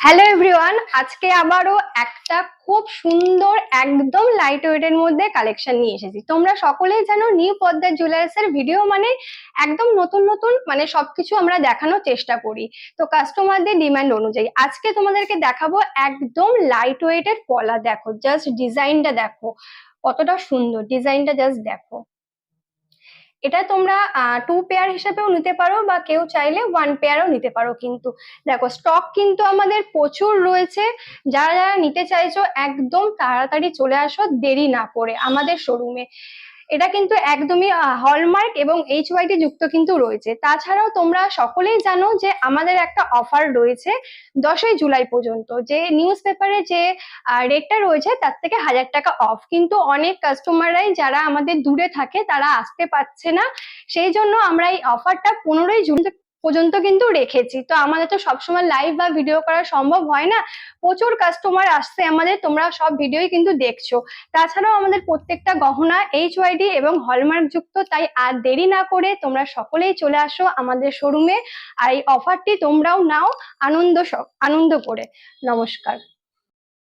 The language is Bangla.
হ্যালো এভরিওয়ান আজকে আবারও একটা খুব সুন্দর একদম লাইট ওয়েটের মধ্যে কালেকশন নিয়ে এসেছি। তোমরা সকলেই জানো নিউ পদ্মার জুয়েলার্স এর ভিডিও মানে একদম নতুন নতুন মানে সবকিছু আমরা দেখানোর চেষ্টা করি। তো কাস্টমারদের ডিমান্ড অনুযায়ী আজকে তোমাদেরকে দেখাবো একদম লাইট ওয়েটের পলা দেখো জাস্ট ডিজাইনটা দেখো। কতটা সুন্দর ডিজাইনটা জাস্ট দেখো। এটা তোমরা টু পেয়ার হিসেবেও নিতে পারো বা কেউ চাইলে ওয়ান পেয়ারও নিতে পারো। কিন্তু দেখো স্টক কিন্তু আমাদের প্রচুর রয়েছে। যারা যারা নিতে চাইছো, একদম তাড়াতাড়ি চলে আসো, দেরি না করে আমাদের শোরুমে এটা কিন্তু একদমই হলমার্ক এবং এইচ ওয়াইটি যুক্ত কিন্তু রয়েছে। তাছাড়াও তোমরা সকলেই জানো যে আমাদের একটা অফার রয়েছে দশই জুলাই পর্যন্ত। যে নিউজ পেপারে যে রেটটা রয়েছে তার থেকে হাজার টাকা অফ কিন্তু অনেক কাস্টমাররাই যারা আমাদের দূরে থাকে তারা আসতে পারছে না। সেই জন্য আমরা এই অফারটা পনেরোই জুন পর্যন্ত কিন্তু রেখেছি। তো আমাদের তো সবসময় লাইভ বা ভিডিও করা সম্ভব হয় না। প্রচুর কাস্টমার আসছে আমাদের, তোমরা সব ভিডিওই কিন্তু দেখছ। তাছাড়াও আমাদের প্রত্যেকটা গহনা এইচ ওয়াইডি এবং হলমার্ক যুক্ত, তাই আর দেরি না করে তোমরা সকলেই চলে আসো আমাদের শোরুমে আর এই অফারটি তোমরাও নাও আনন্দ আনন্দ করে। নমস্কার।